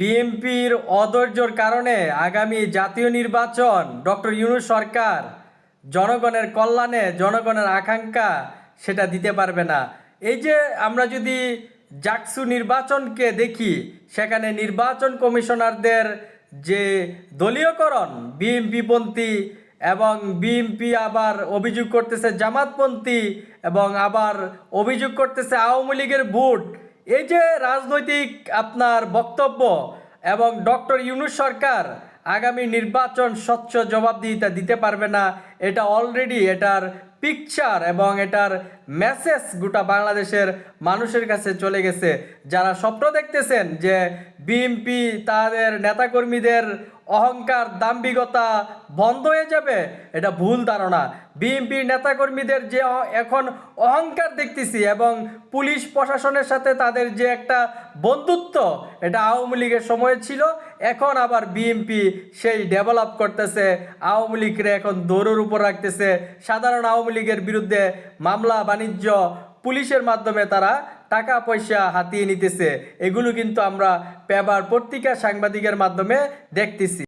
বিএনপির অধৈর্যর কারণে আগামী জাতীয় নির্বাচন, ডক্টর ইউনুস সরকার জনগণের কল্যাণে, জনগণের আকাঙ্ক্ষা সেটা দিতে পারবে না। এই যে আমরা যদি জাকসু নির্বাচনকে দেখি, সেখানে নির্বাচন কমিশনারদের যে দলীয়করণ বিএনপিপন্থী এবং বিএনপি আবার অভিযোগ করতেছে জামাতপন্থী এবং আবার অভিযোগ করতেছে আওয়ামী লীগের ভোট এই যে রাজনৈতিক আপনার বক্তব্য এবং ডক্টর ইউনুস সরকার আগামী নির্বাচন স্বচ্ছ জবাবদিহিতা দিতে পারবে না, এটা অলরেডি এটার পিকচার এবং এটার মেসেজ গোটা বাংলাদেশের মানুষের কাছে চলে গেছে। যারা স্বপ্ন দেখতেছেন যে বিএনপি, তাদের নেতাকর্মীদের অহংকার, দাম্ভিকতা বন্ধ হয়ে যাবে, এটা ভুল ধারণা। বিএনপির নেতাকর্মীদের যে এখন অহংকার দেখতেছি এবং পুলিশ প্রশাসনের সাথে তাদের যে একটা বন্ধুত্ব, এটা আওয়ামী লীগের সময় ছিল, এখন আবার বিএনপি সেই ডেভেলপ করতেছে, আওয়ামী লীগরে এখন দৌড়ের উপর রাখতেছে। সাধারণ আওয়ামী লীগের বিরুদ্ধে মামলা, বাণিজ্য, পুলিশের মাধ্যমে তারা টাকা পয়সা হাতিয়ে নিতেছে। এগুলো কিন্তু আমরা পেপার পত্রিকা সাংবাদিকের মাধ্যমে দেখতেছি।